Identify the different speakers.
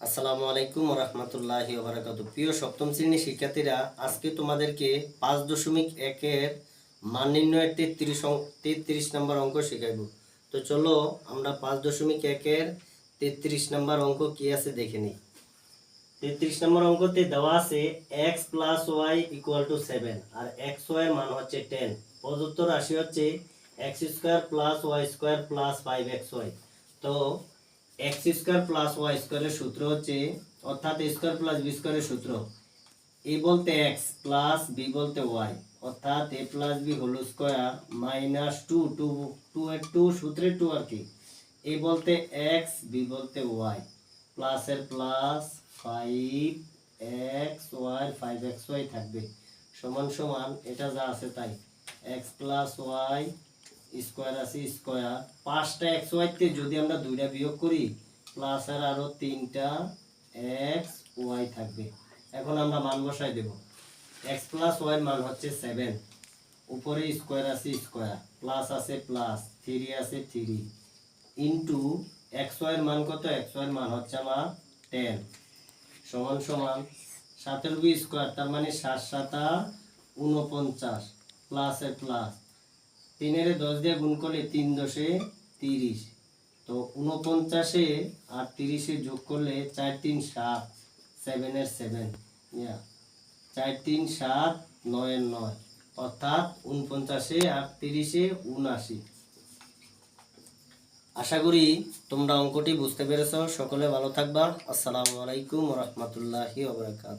Speaker 1: আসসালামু আলাইকুম রহমতুল্লাহি ওবরাকাতু। প্রিয় সপ্তম শ্রেণির শিক্ষার্থীরা, আজকে তোমাদেরকে পাঁচ দশমিক একের মান নির্ণয়ের তেত্রিশ তেত্রিশ নম্বর অঙ্ক শেখাইব। তো চলো আমরা পাঁচ দশমিক একের তেত্রিশ নম্বর অঙ্ক কি আছে দেখে নিই। তেত্রিশ নম্বর অঙ্কতে দেওয়া আছে X plus Y equal to seven R x Y মান হচ্ছে টেন প্রদত্ত রাশি হচ্ছে X square plus Y square plus five X Y তো এক্স স্কোয়ার প্লাস ওয়াই স্কোয়ারের সূত্র হচ্ছে, অর্থাৎ স্কোয়ার প্লাস বি স্কোয়ারের সূত্র। এ বলতে এক্স প্লাস বি বলতে ওয়াই অর্থাৎ A plus B whole square minus two two two এর টু সূত্রের টু আর কি। এ বলতে এক্স বি বলতে ওয়াই প্লাসের plus five X Y five X Y থাকবে। সমান সমান, এটা যা আছে তাই। এক্স প্লাস ওয়াই স্কোয়ার আছে স্কোয়ার। পাঁচটা এক্স ওয়াইতে যদি আমরা দুইটা বিয়োগ করি প্লাস আর আরও তিনটা এক্স ওয়াই থাকবে। এখন আমরা মান বসাই দেব। এক্স প্লাস ওয়াই মান হচ্ছে সেভেন উপরে স্কোয়ার আছে স্কোয়ার প্লাস আছে প্লাস থ্রি আছে থ্রি ইন্টু এক্স ওয়াইয়ের মান কত? এক্স ওয়াইয়ের মান হচ্ছে আমার টেন সমান সমান সাতের স্কোয়ার, তার মানে সাত সাতা উনপঞ্চাশ প্লাসে প্লাস তিনের দশ দিয়ে গুণ করলে তিন দশে তিরিশ। তো উনপঞ্চাশে আর তিরিশে যোগ করলে চার তিন সাত সেভেনের সেভেন চার তিন সাত নয়ের নয়। অর্থাৎ উনপঞ্চাশে আর তিরিশে উনআশি আশা করি তোমরা অঙ্কটি বুঝতে পেরেছ। সকলে ভালো থাকবা। আসসালামু আলাইকুম রহমতুল্লাহি ওবরাকাত